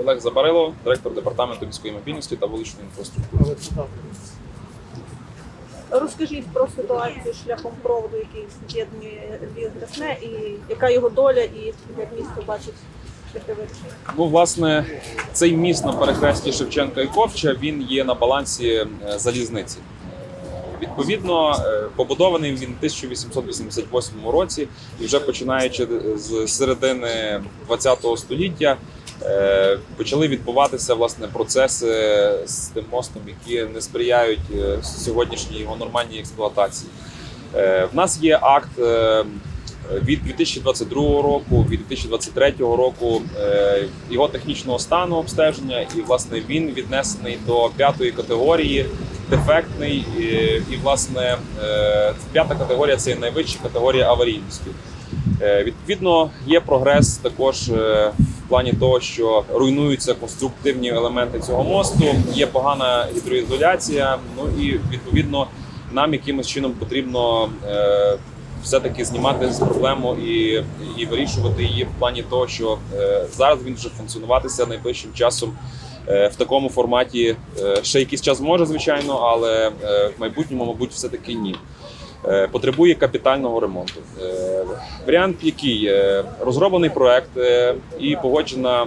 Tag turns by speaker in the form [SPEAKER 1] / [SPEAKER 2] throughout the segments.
[SPEAKER 1] Олег Забарило, директор департаменту міської мобільності та вуличної інфраструктури.
[SPEAKER 2] Розкажіть про ситуацію шляхом проводу, який з'єднує Львів і яка його доля, і як місто бачить.
[SPEAKER 1] Ну, власне, цей міст на перехресті Шевченка і Ковча він є на балансі е, залізниці. Відповідно, е, побудований він в 1888 році, і вже починаючи з середини ХХ століття почали відбуватися власне процеси з тим мостом, які не сприяють е, сьогоднішній його нормальній експлуатації. Е, В нас є акт е, від 2022 року, від 2023 року е, його технічного стану обстеження, і власне він віднесений до п'ятої категорії, дефектний. І, власне е, п'ята категорія це найвища категорія аварійності. Е, Відповідно, є прогрес також е, плані того, що руйнуються конструктивні елементи цього мосту. Є погана гідроізоляція. Ну і відповідно нам якимось чином потрібно е, все-таки знімати з проблему і, і вирішувати її в плані того, що е, зараз він вже функціонуватися найближчим часом. е, В такому форматі Е, ще якийсь час може, звичайно, але е, в майбутньому, мабуть, все-таки ні. Е, Потребує капітального ремонту. Е, Варіант який Е, розроблений проект і погоджена,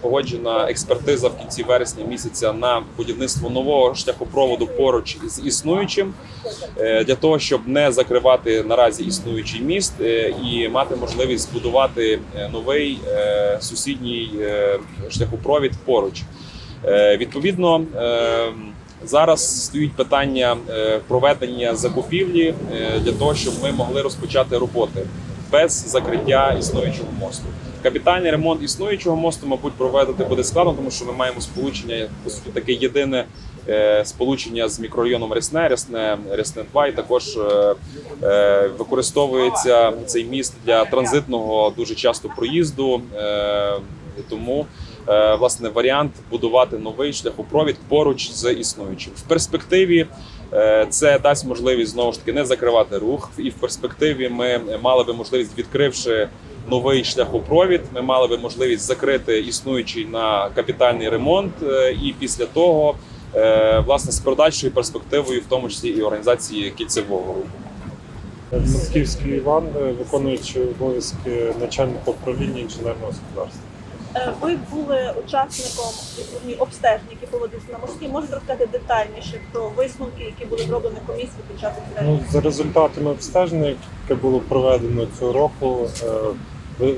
[SPEAKER 1] погоджена експертиза в кінці вересня місяця на будівництво нового шляхопроводу поруч з існуючим для того, щоб не закривати наразі існуючий міст і мати можливість збудувати новий сусідній шляхопровід поруч. Відповідно, зараз стоїть питання е, проведення закупівлі е, для того, щоб ми могли розпочати роботи без закриття існуючого мосту. Капітальний ремонт існуючого мосту, мабуть, проведити буде складно, тому що ми маємо сполучення по суті таке єдине е, сполучення з мікрорайоном Рясне, Рясне, Рясне 2, і також використовується цей міст для транзитного дуже часто проїзду. Тому власне варіант будувати новий шляхопровід поруч з існуючим в перспективі. е, Це дасть можливість знову ж таки не закривати рух, і в перспективі ми мали би можливість, відкривши новий шляхопровід, ми мали би можливість закрити існуючий на капітальний ремонт, е, і після того, е, власне, з подальшою перспективою, в тому числі і організації кільцевого руху.
[SPEAKER 3] Матківський Іван, е, виконуючи обов'язки начальника управління інженерного господарства.
[SPEAKER 2] Е, Ви були учасником обстежень, які проводилися на мості. Можете розказати детальніше про висновки, які були зроблені комісією під час обстежень?
[SPEAKER 3] Ну, за результатами обстеження, яке було проведено цього року, е,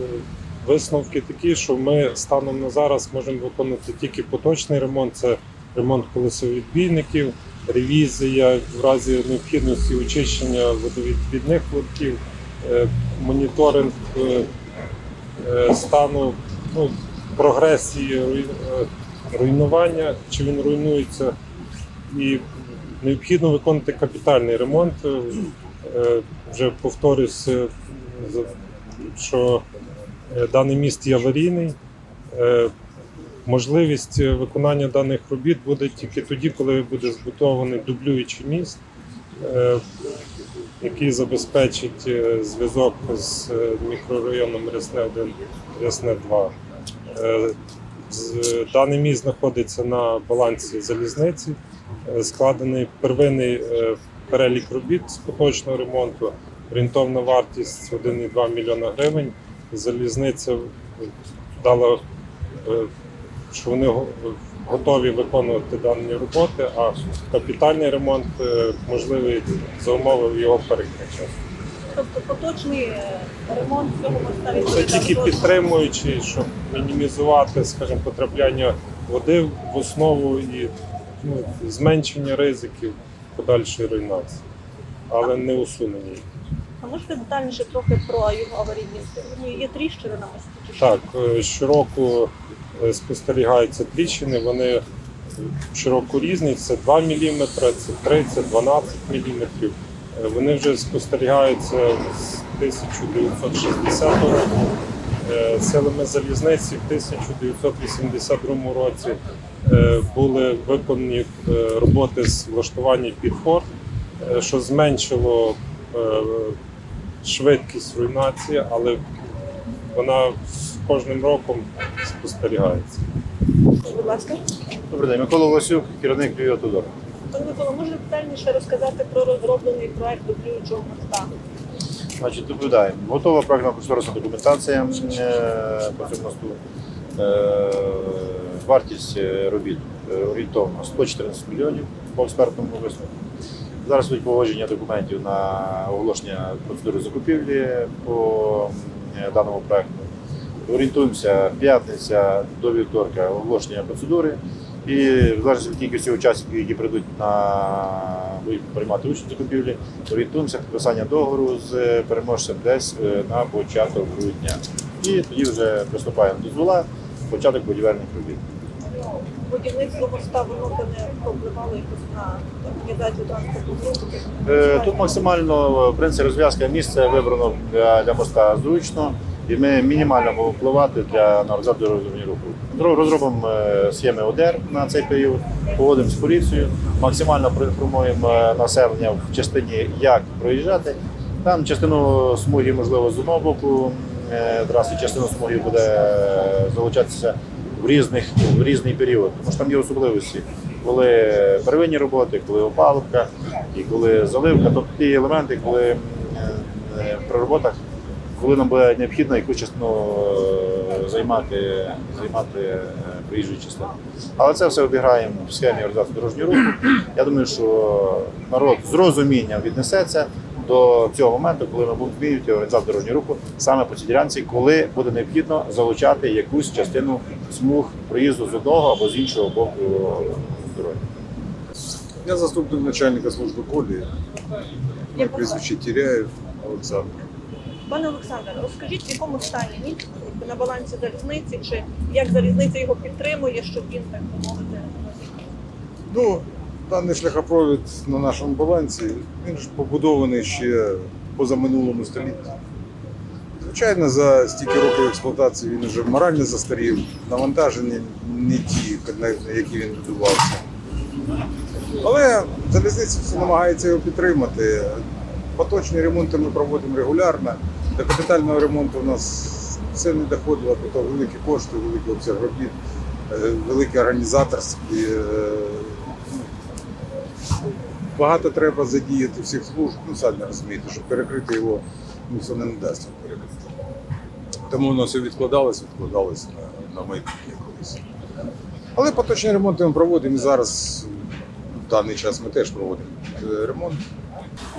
[SPEAKER 3] висновки такі, що ми станом на зараз можемо виконати тільки поточний ремонт. Це ремонт колесовідбійників, ревізія в разі необхідності очищення водовідвідних лотків, е, моніторинг стану ну, прогресії е, руйнування, чи він руйнується, і необхідно виконати капітальний ремонт. Е, Вже повторюсь, е, що даний міст є аварійний. Можливість виконання даних робіт буде тільки тоді, коли буде збудований дублюючий міст, який забезпечить е, зв'язок з е, мікрорайоном Рясне 1, Рясне 2. Е, Даний міст знаходиться на балансі залізниці. Складений первинний перелік робіт з поточного ремонту, орієнтовна вартість 1,2 мільйона гривень. Залізниця дала, що вони готові виконувати дані роботи, а капітальний ремонт е, можливий за умови його перекриття.
[SPEAKER 2] Тобто поточний е, ремонт цього моста
[SPEAKER 3] Це тільки підтримуючи, щоб мінімізувати, скажімо, потрапляння води в основу і ну, зменшення ризиків подальшої руйнації, але не усунення їх.
[SPEAKER 2] А можете детальніше трохи про його аварійність? Є тріщини на мості?
[SPEAKER 3] Так, е, щороку спостерігаються тріщини, вони щороку різні, це 2 мм, це 3, це 12 мм. Вони вже спостерігаються з 1960 року. Е, Силами залізниці в 1982 році е, були виконані е, роботи з влаштування підпор, е, що зменшило е, швидкість руйнації, але вона кожним роком спостерігається.
[SPEAKER 2] Будь ласка.
[SPEAKER 4] Добрий день, Микола Васюк, керівник Львів Тодор.
[SPEAKER 2] Пане Микола, може детальніше розказати про розроблений проект дублюючого моста?
[SPEAKER 4] Значить, доповідаємо. Готова проектна кошторисна документація е, по цьому мосту. Е, Вартість е, робіт орієнтовно 114 мільйонів по експертному висновку. Зараз йдуть погодження документів на оголошення процедури закупівлі по даному проекту. Орієнтуємося п'ятниця до вівторка оголошення процедури. І в залежності від кількості учасників, які прийдуть на приймати участь в закупівлі, орієнтуємося підписання договору з переможцем десь е, на початок грудня. І тоді вже приступаємо до дозвола, початок будівельних робіт.
[SPEAKER 2] Будівництво моста воно не повпливало якось на організацію транспорту?
[SPEAKER 4] Е, Тут максимально в принципі розв'язка місця вибрано для, для моста зручно, і ми мінімально будемо впливати для на дорожнього руху. Ро- Розробимо е, схеми ОДР на цей період, погодимо з поліцією, максимально проінформуємо е, населення в частині, як проїжджати. Там частину смуги, можливо, з одного боку е, траси, частину смуги буде е, залучатися в різних в різний період, тому що там є особливості, коли первинні роботи, коли опалубка і коли заливка, тобто ті елементи, коли е, при роботах, коли нам буде необхідно якусь частину е, займати, займати е, проїжджу частину. Але це все обіграємо в схемі організації дорожнього руху. Я думаю, що народ з розумінням віднесеться до цього моменту, коли ми будемо змінювати організацію дорожнього руху саме по цій ділянці, коли буде необхідно залучати якусь частину смуг проїзду з одного або з іншого боку дороги.
[SPEAKER 5] Я заступник начальника служби колії. На прізвище Тіряєв Олександр.
[SPEAKER 2] Пане Олександре, розкажіть, в якому стані міст на балансі залізниці, чи як залізниця його підтримує, щоб він так мовити.
[SPEAKER 5] Ну, даний шляхопровід на нашому балансі, він ж побудований ще позаминулому столітті. Звичайно, за стільки років експлуатації він вже морально застарів, навантаження не ті, на які він будувався. Але залізниця намагається його підтримати. Поточні ремонти ми проводимо регулярно. До капітального ремонту у нас все не доходило, бо то великі кошти, великий обсяг робіт, е, великі організаторські. е, ну, Багато треба задіяти всіх служб, ну самі розумієте, щоб перекрити його, ніхто не дасть перекрити. Тому воно все відкладалось, відкладалось на, на майбутнє колись. Але поточні ремонти ми проводимо і зараз в даний час ми теж проводимо е, ремонт.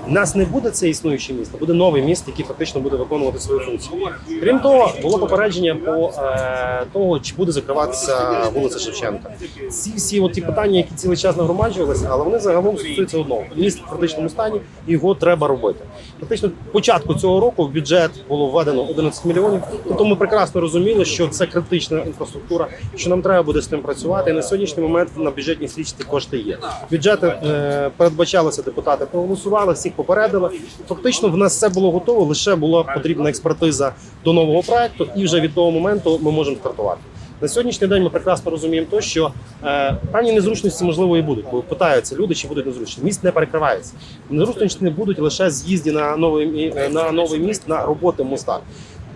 [SPEAKER 6] Нас не буде це існуюче місто, буде новий міст, який фактично буде виконувати свою функцію. Крім того, було попередження по е, того, чи буде закриватися вулиця Шевченка. Ці всі от ті питання, які цілий час нагромаджувалися, але вони загалом стосуються одного. Міст в критичному стані, його треба робити. Фактично, початку цього року в бюджет було введено 11 мільйонів. Тобто ми прекрасно розуміли, що це критична інфраструктура, що нам треба буде з тим працювати. І на сьогоднішній момент на бюджетній стрічці кошти є. Бюджети е, передбачалися, депутати проголосували, всіх попередили. Фактично, в нас все було готово, лише була потрібна експертиза до нового проекту, і вже від того моменту ми можемо стартувати. На сьогоднішній день ми прекрасно розуміємо, то, що е, певні незручності можливо і будуть, бо питаються люди, чи будуть незручні. Міст не перекривається. Незручності не будуть лише з'їзді на новий е, на новий міст на роботи моста.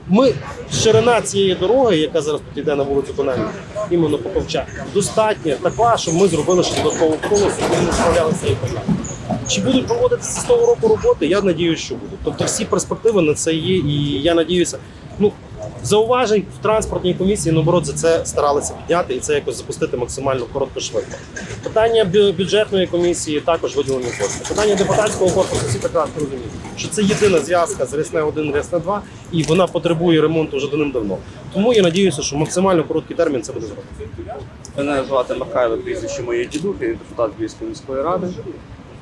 [SPEAKER 6] Ми ширина цієї дороги, яка зараз тут йде на вулицю Конельна, іменно по Ковча, достатня така, щоб ми зробили ще додаткову полосу, і не справлялися цією проблемою. Чи будуть проводитися з того року роботи? Я надіюся, що будуть. Тобто всі перспективи на це є, і я надіюся, ну зауважень в транспортній комісії наоборот за це старалися підняти і це якось запустити максимально коротко швидко. Питання бюджетної комісії також виділені кошти. Питання депутатського корпусу всі прекрасно розуміють, що це єдина зв'язка з Рясне 1 Рясне 2 і вона потребує ремонту вже давним-давно. Тому я надіюся, що максимально короткий термін це буде зроблено.
[SPEAKER 7] Мене звати Михайло, прізвище моє дідух, я депутат Львівської міської ради.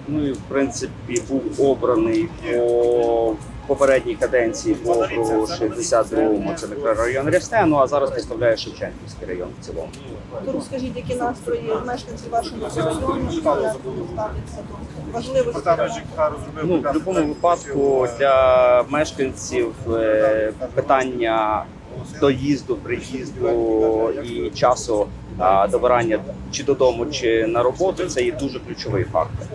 [SPEAKER 7] Ну і в принципі був обраний по попередній каденції по округу 62-му, це мікрорайон Рясне, ну а зараз представляю Шевченківський район в цілому.
[SPEAKER 2] То розкажіть, які настрої мешканців вашого району, ставляться до важливості.
[SPEAKER 7] Ну, в будь-якому випадку для мешканців е, питання доїзду, приїзду і часу добирання чи додому, чи на роботу це є дуже ключовий фактор.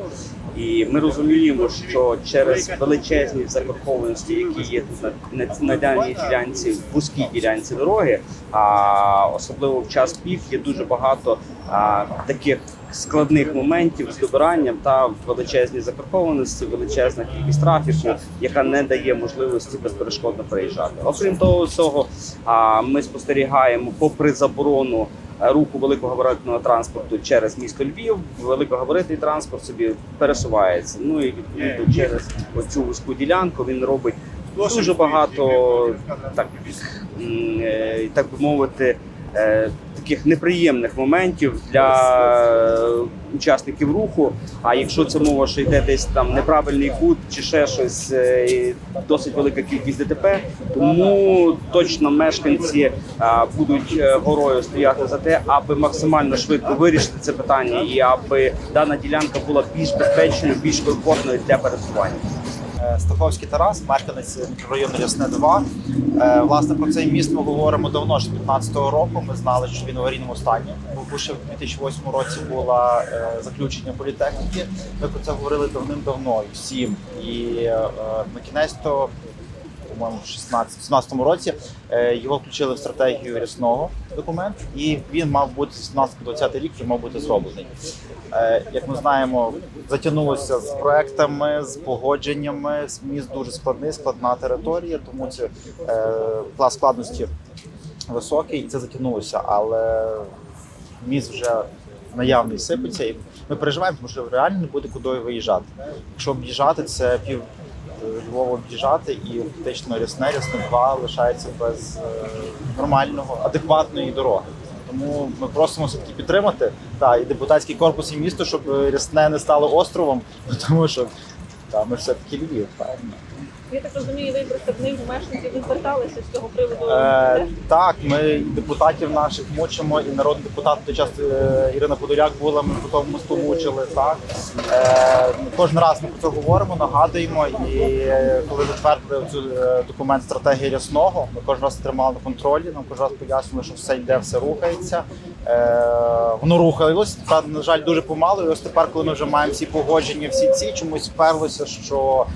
[SPEAKER 7] І ми розуміємо, що через величезні закорхованості, які є тут на, на, на даній ділянці, вузькій ділянці дороги, а особливо в час пік є дуже багато а, таких складних моментів з добиранням та величезні закорхованості, величезна кількість трафіку, яка не дає можливості безперешкодно переїжджати. Окрім того, всього, а, ми спостерігаємо, попри заборону руху великогабаритного транспорту через місто Львів, великогабаритний транспорт собі пересувається. Ну і відповідно через оцю вузьку ділянку він робить дуже багато так, е, так би мовити. е, Таких неприємних моментів для е, учасників руху. А якщо це мова, що йде десь там неправильний кут чи ще щось, е, досить велика кількість ДТП, тому точно мешканці е, будуть е, горою стояти за те, аби максимально швидко вирішити це питання, і аби дана ділянка була більш безпечною, більш комфортною для пересування.
[SPEAKER 8] Стаховський Тарас, мешканець мікрорайону Рясне 2. Е, Власне, про цей міст ми говоримо давно, ще 15-го року. Ми знали, що він в аварійному стані. Бо ще в 2008 році було е, заключення політехніки. Ми про це говорили давним-давно і всім. І е, на кінець то, по-моєму, в 16-17 році е, його включили в стратегію рясного документ, і він мав бути з 17 по 20 рік вже мав бути зроблений. Е, Як ми знаємо, затягнулося з проектами, з погодженнями. Міст дуже складний, складна територія, тому це е, клас складності високий, і це затягнулося. Але міст вже наявний сипеться, і ми переживаємо, тому що реально не буде куди виїжджати. Якщо об'їжджати, це пів е, Львова об'їжджати, і фактично рясне, рясне 2 лишається без е, нормального, адекватної дороги. Тому ми просимо все-таки підтримати та, і депутатський корпус і місто, щоб е, рясне не стало островом, тому що та, ми ж все-таки Львів, правильно.
[SPEAKER 2] Я так розумію, ви представник мешканців ви зверталися з цього приводу.
[SPEAKER 8] Е, так, ми депутатів наших мучимо, і народний депутат той час е, Ірина Подоляк була, ми по тому мосту мучили. Так. Е, кожен раз ми про це говоримо, нагадуємо. І е, коли затвердили цю е, документ стратегії рясного, ми кожен раз тримали на контролі, нам кожен раз пояснили, що все йде, все рухається. Е, воно рухалось, правда, на жаль, дуже помало. І ось тепер, коли ми вже маємо всі погодження, всі ці чомусь вперлося, що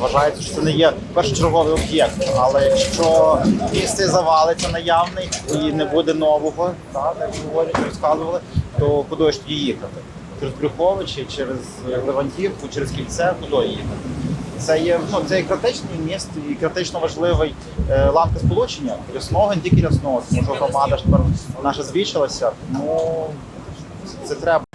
[SPEAKER 8] вважається, що це не є першочерговий об'єкт. Але якщо місце завалиться наявний і не буде нового, так, як говорять, розказували, то куди ж тоді їхати? Через Брюховичі, через Левантівку, через кільце, куди їхати? Це є ну, це є критичний міст і критично важливий е, ланка сполучення рясного, не тільки рясного, тому що громада ж тепер наша збільшилася. Тому це треба.